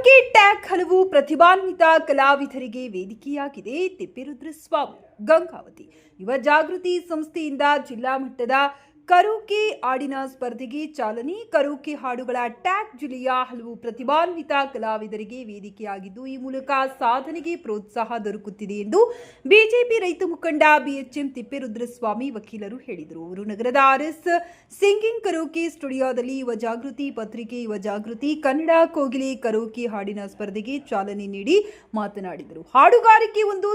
Cricket tag ಹಲವು ಪ್ರತಿಭಾನ್ವಿತ ಕಲಾವಿದರಿಗೆ ವೇದಿಕೆಯಾಗಿದೆ ತಿಪ್ಪಿರುದ್ರಸ್ವಾಮಿ ಗಂಗಾವತಿ. ಯುವ ಜಾಗೃತಿ ಸಂಸ್ಥೆಯಿಂದ ಜಿಲ್ಲಾ ಮಟ್ಟದ ಕರೋಕೆ ಹಾಡಿನ ಸ್ಪರ್ಧೆಗೆ ಚಾಲನೆ. ಕರೋಕೆ ಹಾಡುಗಳ ಟ್ಯಾಕ್ ಜಿಲ್ಲೆಯ ಹಲವು ಪ್ರತಿಭಾನ್ವಿತ ಕಲಾವಿದರಿಗೆ ವೇದಿಕೆಯಾಗಿದ್ದು, ಈ ಮೂಲಕ ಸಾಧನೆಗೆ ಪ್ರೋತ್ಸಾಹ ದೊರಕುತ್ತಿದೆ ಎಂದು ಬಿಜೆಪಿ ರೈತ ಮುಖಂಡ ಬಿಎಚ್ಎಂ ತಿಪ್ಪೇರುದ್ರಸ್ವಾಮಿ ವಕೀಲರು ಹೇಳಿದರು. ಅವರು ನಗರದ ಆರ್ಎಸ್ ಸಿಂಗಿಂಗ್ ಕರೋಕೆ ಸ್ಟುಡಿಯೋದಲ್ಲಿ ಯುವ ಜಾಗೃತಿ ಪತ್ರಿಕೆ, ಯುವ ಜಾಗೃತಿ ಕನ್ನಡ ಕೋಗಿಲೆ ಕರೋಕೆ ಹಾಡಿನ ಸ್ಪರ್ಧೆಗೆ ಚಾಲನೆ ನೀಡಿ ಮಾತನಾಡಿದರು. ಹಾಡುಗಾರಿಕೆ ಒಂದು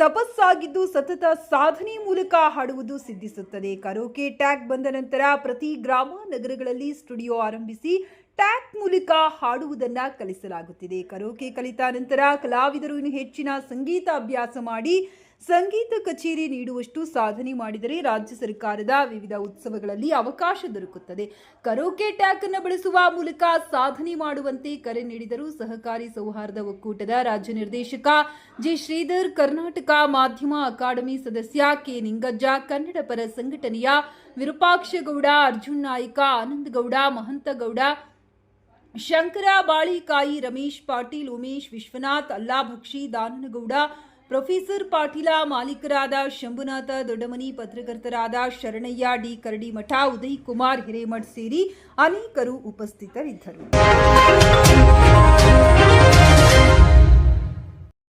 ತಪಸ್ಸಾಗಿದ್ದು ಸತತ ಸಾಧನೆ ಮೂಲಕ ಹಾಡುವುದು ಸಿದ್ಧಿಸುತ್ತದೆ. ಕರೋಕೆ ಟ್ಯಾಗ್ ಬಂದ ನಂತರ ಪ್ರತಿ ಗ್ರಾಮ ನಗರಗಳಲ್ಲಿ ಸ್ಟುಡಿಯೋ ಆರಂಭಿಸಿ ಟ್ಯಾಗ್ ಮೂಲಕ ಹಾಡುವುದನ್ನ ಕಲಿಸಲಾಗುತ್ತಿದೆ. ಕರೋಕೆ ಕಲಿತ ನಂತರ ಕಲಾವಿದರು ಇನ್ನು ಹೆಚ್ಚಿನ ಸಂಗೀತ ಅಭ್ಯಾಸ ಮಾಡಿ ಸಂಗೀತ ಕಚೇರಿ ನೀಡುವಷ್ಟು ಸಾಧನೆ ಮಾಡಿದರೆ ರಾಜ್ಯ ಸರ್ಕಾರದ ವಿವಿಧ ಉತ್ಸವಗಳಲ್ಲಿ ಅವಕಾಶ ದೊರಕುತ್ತದೆ. ಕರೋಕೆ ಟ್ಯಾಕ್ ಅನ್ನು ಬಳಸುವ ಮೂಲಕ ಸಾಧನೆ ಮಾಡುವಂತೆ ಕರೆ ನೀಡಿದರು ಸಹಕಾರಿ ಸೌಹಾರ್ದ ಒಕ್ಕೂಟದ ರಾಜ್ಯ ನಿರ್ದೇಶಕ ಜಿ. ಶ್ರೀಧರ್, ಕರ್ನಾಟಕ ಮಾಧ್ಯಮ ಅಕಾಡೆಮಿ ಸದಸ್ಯ ಕೆ. ನಿಂಗಜ್ಜ, ಕನ್ನಡ ಪರ ಸಂಘಟನೆಯ ವಿರೂಪಾಕ್ಷಗೌಡ, ಅರ್ಜುನ್ ನಾಯ್ಕ, ಆನಂದಗೌಡ, ಮಹಂತಗೌಡ, ಶಂಕರ, ಬಾಳಿಕಾಯಿ, ರಮೇಶ್ ಪಾಟೀಲ್, ಉಮೇಶ್ ವಿಶ್ವನಾಥ್ ಅಲ್ಲಾಭಕ್ಷಿ ದಾನನಗೌಡ ಪ್ರೊಫೆಸರ್ ಪಾಟೀಲ ಮಾಲೀಕರಾದ ಶಂಭುನಾಥ ದೊಡ್ಡಮನಿ, ಪತ್ರಕರ್ತರಾದ ಶರಣಯ್ಯ, ಡಿ ಕರಡಿಮಠ, ಉದಯ್ ಕುಮಾರ್ ಹಿರೇಮಠ್ ಸೇರಿ ಅನೇಕರು ಉಪಸ್ಥಿತರಿದ್ದರು.